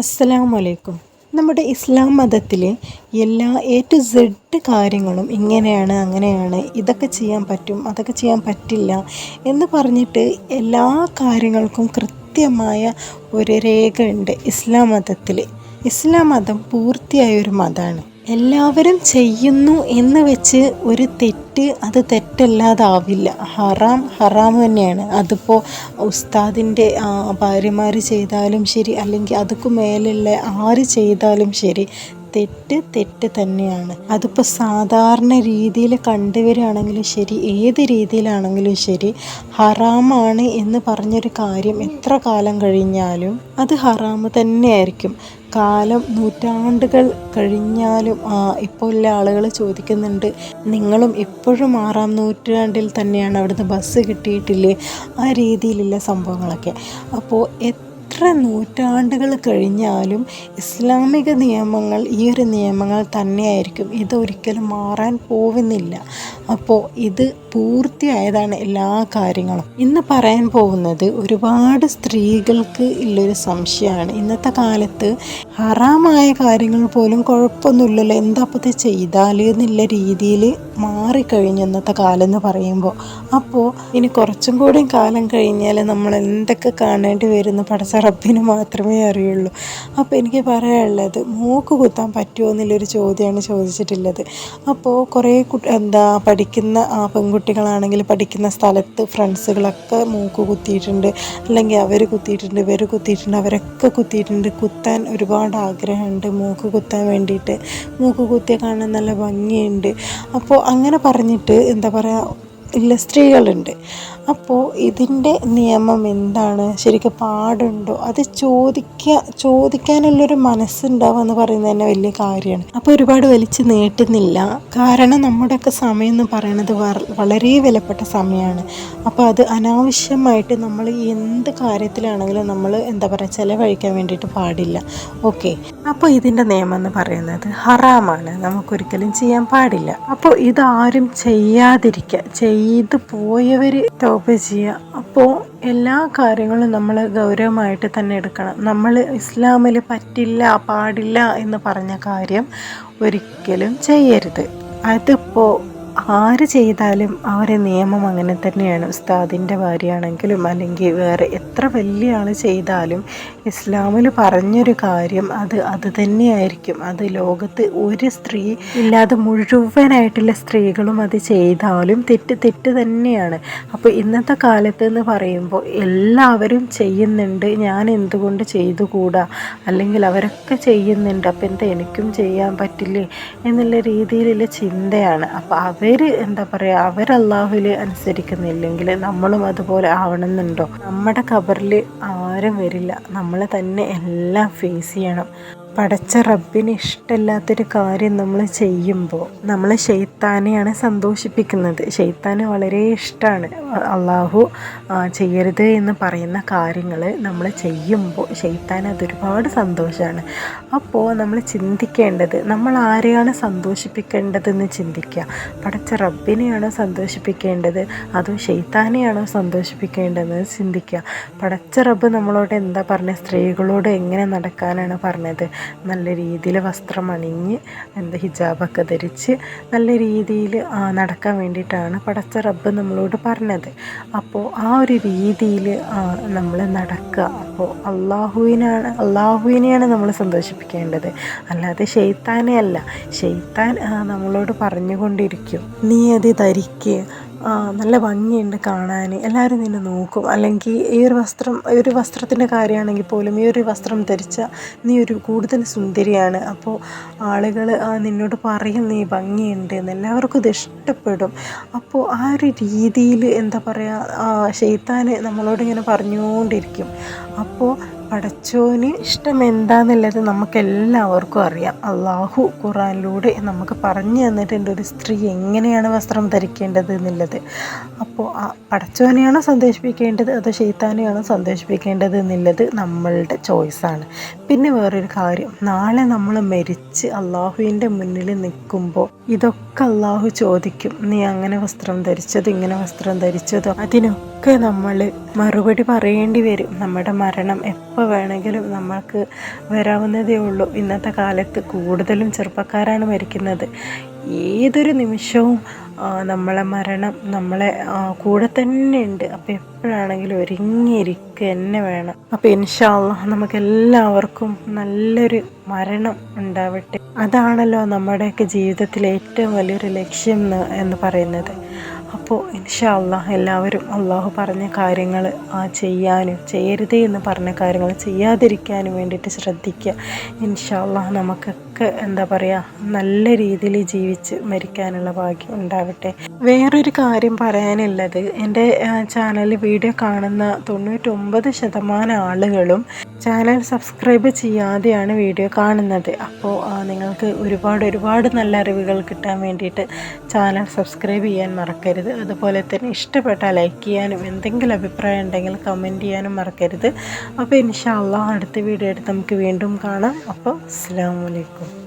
അസ്സലാമു അലൈക്കും നമ്മുടെ ഇസ്ലാം മതത്തിലെ എല്ലാ എ ടു സെഡ് കാര്യങ്ങളും ഇങ്ങനെയാണ് അങ്ങനെയാണ് ഇതൊക്കെ ചെയ്യാൻ പറ്റും അതൊക്കെ ചെയ്യാൻ പറ്റില്ല എന്ന് പറഞ്ഞിട്ട് എല്ലാ കാര്യങ്ങൾക്കും കൃത്യമായ ഒരു രേഖയുണ്ട് ഇസ്ലാം മതത്തിൽ ഇസ്ലാം മതം പൂർത്തിയായ ഒരു മതമാണ്. എല്ലാവരും ചെയ്യുന്നു എന്ന് വെച്ച് ഒരു തെറ്റ് അത് തെറ്റല്ലാതാവില്ല. ഹറാം ഹറാം തന്നെയാണ്. അതിപ്പോൾ ഉസ്താദിന്റെ ഭാര്യമാർ ചെയ്താലും ശരി അല്ലെങ്കിൽ അതുക്ക് മേലുള്ള ആര് ചെയ്താലും ശരി തെറ്റ് തെറ്റ് തന്നെയാണ്. അതിപ്പോൾ സാധാരണ രീതിയിൽ കണ്ടുവരികയാണെങ്കിലും ശരി ഏത് രീതിയിലാണെങ്കിലും ശരി ഹറാമാണ് എന്ന് പറഞ്ഞൊരു കാര്യം എത്ര കാലം കഴിഞ്ഞാലും അത് ഹറാമ് തന്നെയായിരിക്കും. കാലം നൂറ്റാണ്ടുകൾ കഴിഞ്ഞാലും ഇപ്പോൾ ഉള്ള ആളുകൾ ചോദിക്കുന്നുണ്ട് നിങ്ങളും ഇപ്പോഴും ആറാം നൂറ്റാണ്ടിൽ തന്നെയാണ് അവിടുന്ന് ബസ് കിട്ടിയിട്ടില്ലേ? ആ രീതിയിലുള്ള സംഭവങ്ങളൊക്കെ. അപ്പോൾ എത്ര നൂറ്റാണ്ടുകൾ കഴിഞ്ഞാലും ഇസ്ലാമിക നിയമങ്ങൾ ഈ ഒരു നിയമങ്ങൾ തന്നെയായിരിക്കും. ഇതൊരിക്കലും മാറാൻ പോകുന്നില്ല. അപ്പോൾ ഇത് പൂർത്തിയായതാണ് എല്ലാ കാര്യങ്ങളും. ഇന്ന് പറയാൻ പോകുന്നത് ഒരുപാട് സ്ത്രീകൾക്ക് ഉള്ളൊരു സംശയമാണ്. ഇന്നത്തെ കാലത്ത് ഹറാമായ കാര്യങ്ങൾ പോലും കുഴപ്പമൊന്നുമില്ലല്ലോ. എന്താ അപ്പോൾ ചെയ്താൽ എന്നുള്ള രീതിയിൽ മാറിക്കഴിഞ്ഞു ഇന്നത്തെ കാലം എന്ന് പറയുമ്പോൾ അപ്പോൾ ഇനി കുറച്ചും കൂടി കാലം കഴിഞ്ഞാൽ നമ്മൾ എന്തൊക്കെ കാണേണ്ടി വരുന്ന പടച്ച റബ്ബിന് മാത്രമേ അറിയുള്ളൂ. അപ്പോൾ എനിക്ക് പറയാനുള്ളത് മൂക്ക് കുത്താൻ പറ്റുമോ എന്നുള്ളൊരു ചോദ്യമാണ് ചോദിച്ചിട്ടുള്ളത്. അപ്പോൾ കുറേ എന്താ പഠിക്കുന്ന ആ പെൺകുട്ടികളാണെങ്കിൽ പഠിക്കുന്ന സ്ഥലത്ത് ഫ്രണ്ട്സുകളൊക്കെ മൂക്ക് കുത്തിയിട്ടുണ്ട്. അല്ലെങ്കിൽ അവർ കുത്തിയിട്ടുണ്ട് ഇവർ കുത്തിയിട്ടുണ്ട് അവരൊക്കെ കുത്തിയിട്ടുണ്ട്. കുത്താൻ ഒരുപാട് ആഗ്രഹമുണ്ട് മൂക്ക് കുത്താൻ വേണ്ടിയിട്ട് മൂക്ക് കുത്തിയ കാണാൻ നല്ല ഭംഗിയുണ്ട്. അപ്പോൾ അങ്ങനെ പറഞ്ഞിട്ട് എന്താ പറയുക ഇല്ല സ്ത്രീകളുണ്ട്. അപ്പോൾ ഇതിന്റെ നിയമം എന്താണ്? ശരിക്കും പാടുണ്ടോ? അത് ചോദിക്കുക ചോദിക്കാനുള്ളൊരു മനസ്സുണ്ടാവുക എന്ന് പറയുന്നത് തന്നെ വലിയ കാര്യമാണ്. അപ്പോൾ ഒരുപാട് വലിച്ചു നീട്ടുന്നില്ല. കാരണം നമ്മുടെയൊക്കെ സമയം എന്ന് പറയുന്നത് വളരെ വിലപ്പെട്ട സമയമാണ്. അപ്പോൾ അത് അനാവശ്യമായിട്ട് നമ്മൾ എന്ത് കാര്യത്തിലാണെങ്കിലും നമ്മൾ എന്താ പറയുക ചിലവഴിക്കാൻ വേണ്ടിയിട്ട് പാടില്ല. ഓക്കെ. അപ്പോൾ ഇതിന്റെ നിയമം എന്ന് പറയുന്നത് ഹറാമാണ്. നമുക്കൊരിക്കലും ചെയ്യാൻ പാടില്ല. അപ്പോൾ ഇതാരും ചെയ്യാതിരിക്കുക ചെയ്തു പോയവർ ടോപ്പ് ചെയ്യുക അപ്പോൾ എല്ലാ കാര്യങ്ങളും നമ്മൾ ഗൗരവമായിട്ട് തന്നെ എടുക്കണം. നമ്മൾ ഇസ്ലാമിൽ പറ്റില്ല പാടില്ല എന്ന് പറഞ്ഞ കാര്യം ഒരിക്കലും ചെയ്യരുത്. അതിപ്പോൾ ആര് ചെയ്താലും അവരെ നിയമം അങ്ങനെ തന്നെയാണ്. ഉസ്താദിന്റെ ഭാര്യയാണെങ്കിലും അല്ലെങ്കിൽ വേറെ എത്ര വലിയ ആൾ ചെയ്താലും ഇസ്ലാമിൽ പറഞ്ഞൊരു കാര്യം അത് അത് തന്നെയായിരിക്കും. അത് ലോകത്ത് ഒരു സ്ത്രീ ഇല്ലാതെ മുഴുവനായിട്ടുള്ള സ്ത്രീകളും അത് ചെയ്താലും തെറ്റ് തെറ്റ് തന്നെയാണ്. അപ്പോൾ ഇന്നത്തെ കാലത്ത് എന്ന് പറയുമ്പോൾ എല്ലാവരും ചെയ്യുന്നുണ്ട്. ഞാൻ എന്തുകൊണ്ട് ചെയ്തുകൂടാ? അല്ലെങ്കിൽ അവരൊക്കെ ചെയ്യുന്നുണ്ട്. അപ്പോൾ എന്താ എനിക്കും ചെയ്യാൻ പറ്റില്ലേ? എന്നുള്ള രീതിയിലുള്ള ചിന്തയാണ്. അപ്പോൾ അവർ എന്താ പറയുക അവർ അള്ളാഹുവിൽ അനുസരിക്കുന്നില്ലെങ്കിൽ നമ്മളും അതുപോലെ ആവണമെന്നുണ്ടോ? നമ്മുടെ ഖബറിൽ ആരും വരില്ല. നമ്മൾ തന്നെ എല്ലാം ഫേസ് ചെയ്യണം. പടച്ച റബ്ബിന് ഇഷ്ടമില്ലാത്തൊരു കാര്യം നമ്മൾ ചെയ്യുമ്പോൾ നമ്മൾ ഷെയ്ത്താനെയാണ് സന്തോഷിപ്പിക്കുന്നത്. ഷെയ്ത്താന് വളരെ ഇഷ്ടമാണ് അള്ളാഹു ചെയ്യരുത് എന്ന് പറയുന്ന കാര്യങ്ങൾ നമ്മൾ ചെയ്യുമ്പോൾ ഷെയ്ത്താൻ അതൊരുപാട് സന്തോഷമാണ് അപ്പോൾ നമ്മൾ ചിന്തിക്കേണ്ടത് നമ്മൾ ആരെയാണ് സന്തോഷിപ്പിക്കേണ്ടതെന്ന് ചിന്തിക്കുക പടച്ച റബ്ബിനെയാണോ സന്തോഷിപ്പിക്കേണ്ടത്? അതോ ഷെയ്ത്താനെയാണോ സന്തോഷിപ്പിക്കേണ്ടതെന്ന് ചിന്തിക്കുക പടച്ച റബ്ബ് നമ്മളോട് എന്താ പറഞ്ഞത് സ്ത്രീകളോട് എങ്ങനെ നടക്കാനാണ് പറഞ്ഞത്? നല്ല രീതിയിൽ വസ്ത്രം അണിഞ്ഞ് എന്താ ഹിജാബൊക്കെ ധരിച്ച് നല്ല രീതിയിൽ നടക്കാൻ വേണ്ടിയിട്ടാണ് പടച്ച റബ്ബ് നമ്മളോട് പറഞ്ഞത്. അപ്പോൾ ആ ഒരു രീതിയിൽ നമ്മൾ നടക്കുക. അപ്പോൾ അള്ളാഹുവിനാണ് അള്ളാഹുവിനെയാണ് നമ്മൾ സന്തോഷിപ്പിക്കേണ്ടത്. അല്ലാതെ ഷെയ്ത്താനെ അല്ല ഷെയ്ത്താൻ നമ്മളോട് പറഞ്ഞുകൊണ്ടിരിക്കും. നീ അത് ധരിക്കുക നല്ല ഭംഗിയുണ്ട് കാണാൻ എല്ലാവരും നിന്നെ നോക്കും. അല്ലെങ്കിൽ ഈ ഒരു വസ്ത്രം ഈ ഒരു വസ്ത്രത്തിന്റെ കാര്യമാണെങ്കിൽ പോലും ഈ ഒരു വസ്ത്രം ധരിച്ച നീ ഒരു കൂടുതൽ സുന്ദരിയാണ്. അപ്പോൾ ആളുകൾ നിന്നോട് പറയും നീ ഭംഗിയുണ്ട് എന്ന്. എല്ലാവർക്കും ഇത് ഇഷ്ടപ്പെടും. അപ്പോൾ ആ ഒരു രീതിയിൽ എന്താ പറയുക ഷെയ്ത്താൻ നമ്മളോട് ഇങ്ങനെ പറഞ്ഞുകൊണ്ടിരിക്കും. അപ്പോൾ പടച്ചോന് ഇഷ്ടം എന്താണെന്നുള്ളത് നമുക്കെല്ലാവർക്കും അറിയാം. അള്ളാഹു ഖുറാനിലൂടെ നമുക്ക് പറഞ്ഞു തന്നിട്ടുണ്ട് ഒരു സ്ത്രീ എങ്ങനെയാണ് വസ്ത്രം ധരിക്കേണ്ടത് എന്നുള്ളത്. അപ്പോൾ ആ പടച്ചോനെയാണോ സന്തോഷിപ്പിക്കേണ്ടത് അതോ ഷെയ്ത്താനെയാണോ സന്തോഷിപ്പിക്കേണ്ടത് എന്നുള്ളത് നമ്മളുടെ ചോയ്സാണ് പിന്നെ വേറൊരു കാര്യം നാളെ നമ്മൾ മരിച്ച് അള്ളാഹുവിന്റെ മുന്നിൽ നിൽക്കുമ്പോൾ ഇതൊക്കെ അള്ളാഹു ചോദിക്കും നീ അങ്ങനെ വസ്ത്രം ധരിച്ചത് ഇങ്ങനെ വസ്ത്രം ധരിച്ചതോ? അതിനൊക്കെ നമ്മൾ മറുപടി പറയേണ്ടി വരും. നമ്മുടെ മരണം എപ്പോൾ എപ്പോൾ വേണമെങ്കിലും നമ്മൾക്ക് വരാവുന്നതേ ഉള്ളൂ. ഇന്നത്തെ കാലത്ത് കൂടുതലും ചെറുപ്പക്കാരാണ് മരിക്കുന്നത്. ഏതൊരു നിമിഷവും നമ്മളെ മരണം നമ്മളെ കൂടെ തന്നെ ഉണ്ട്. അപ്പോൾ എപ്പോഴാണെങ്കിലും ഒരുങ്ങിയിരിക്കുക തന്നെ വേണം. അപ്പോൾ ഇൻഷാല്ല നമുക്ക് എല്ലാവർക്കും നല്ലൊരു മരണം ഉണ്ടാവട്ടെ. അതാണല്ലോ നമ്മുടെയൊക്കെ ജീവിതത്തിലെ ഏറ്റവും വലിയൊരു ലക്ഷ്യം എന്ന് പറയുന്നത്. അപ്പോൾ ഇൻഷാ അള്ളാഹ് എല്ലാവരും അള്ളാഹു പറഞ്ഞ കാര്യങ്ങൾ ആ ചെയ്യാനും ചെയ്യരുതേ എന്ന് പറഞ്ഞ കാര്യങ്ങൾ ചെയ്യാതിരിക്കാനും വേണ്ടിയിട്ട് ശ്രദ്ധിക്കുക. ഇൻഷാ അള്ളാഹ് നമുക്കൊക്കെ എന്താ പറയുക നല്ല രീതിയിൽ ജീവിച്ച് മരിക്കാനുള്ള ഭാഗ്യം ഉണ്ടാവട്ടെ. വേറൊരു കാര്യം പറയാനുള്ളത് എന്റെ ചാനൽ വീഡിയോ കാണുന്ന തൊണ്ണൂറ്റൊമ്പത് ശതമാനം ആളുകളും ചാനൽ സബ്സ്ക്രൈബ് ചെയ്യാതെയാണ് വീഡിയോ കാണുന്നത്. അപ്പോൾ നിങ്ങൾക്ക് ഒരുപാട് ഒരുപാട് നല്ല അറിവുകൾ കിട്ടാൻ വേണ്ടിയിട്ട് ചാനൽ സബ്സ്ക്രൈബ് ചെയ്യാൻ മറക്കരുത്. അതുപോലെ തന്നെ ഇഷ്ടപ്പെട്ടാൽ ലൈക്ക് ചെയ്യാനും എന്തെങ്കിലും അഭിപ്രായം ഉണ്ടെങ്കിൽ കമന്റ് ചെയ്യാനും മറക്കരുത്. അപ്പോൾ ഇൻഷാ അള്ളാഹ് അടുത്ത വീഡിയോ എടുത്ത് നമുക്ക് വീണ്ടും കാണാം. അപ്പോൾ അസ്സാം വലൈക്കും